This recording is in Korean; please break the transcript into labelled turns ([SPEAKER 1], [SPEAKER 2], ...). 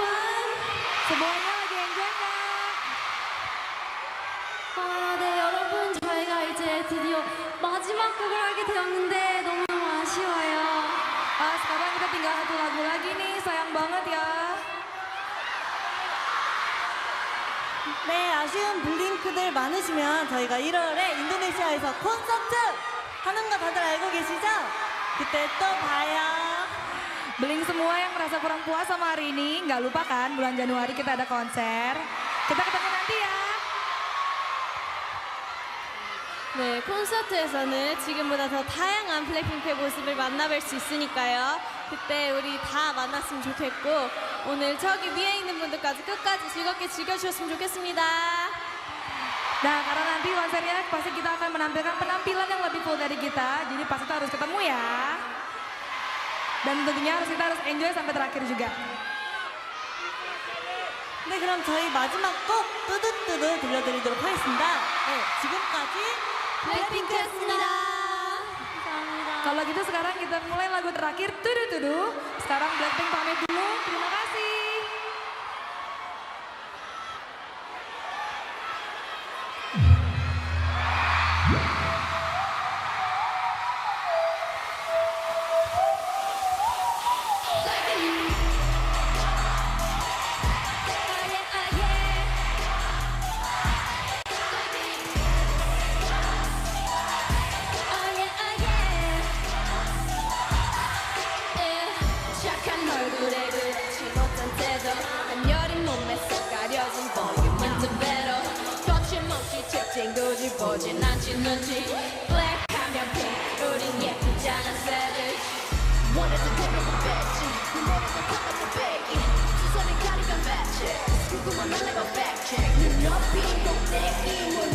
[SPEAKER 1] harapan
[SPEAKER 2] semuanya geng-gengan
[SPEAKER 1] 아, 네 여러분 저희가 이제 드디어 마지막 곡을 하게 되었는데 너무너무 아쉬워요
[SPEAKER 2] Ah, sekarang kita tinggal satu lagu lagi nih, sayang banget ya.
[SPEAKER 3] 네, 아쉬운 블링크들 많으시면 저희가 1월에 인도네시아에서 콘서트 하는 거 다들 알고 계시죠? 그때 또 봐요.
[SPEAKER 2] Beling semua yang merasa kurang puas sama hari ini, nggak lupa kan bulan Januari kita ada konser. Kita ketemu nanti ya.
[SPEAKER 1] 네, 콘서트에서는 지금보다 더 다양한 블랙핑크의 모습을 만나볼 수 있으니까요. 그때 우리 다 만났으면 좋겠고 오늘 저기 위에 있는 분들까지 끝까지 즐겁게 즐겨주셨으면 좋겠습니다.
[SPEAKER 2] Nah, karena nanti konsernya pasti kita akan menampilkan penampilan yang lebih full dari kita, jadi pasti kita harus ketemu ya. dan tentunya harus kita harus enjoy sampai terakhir juga. a n
[SPEAKER 3] 네, 그럼 저희 마지막 곡 뚜두뚜두 들려드리도록 하겠습니다. 네, 지금까지
[SPEAKER 1] 블랙핑크였습니다.
[SPEAKER 2] Kalau gitu sekarang kita mulai lagu terakhir Tudu-tudu Sekarang Blackpink pamit dulu Terima kasih Yeah.
[SPEAKER 4] 오진 않지는지 Black 하면 pink 우린 예쁘잖아 savage 원해서 대놓고 뺐지 내 머리도 담아서 빼기 두 손을 가리면 magic 궁금한 건 내가 fact check 눈높이 꼭내 힘을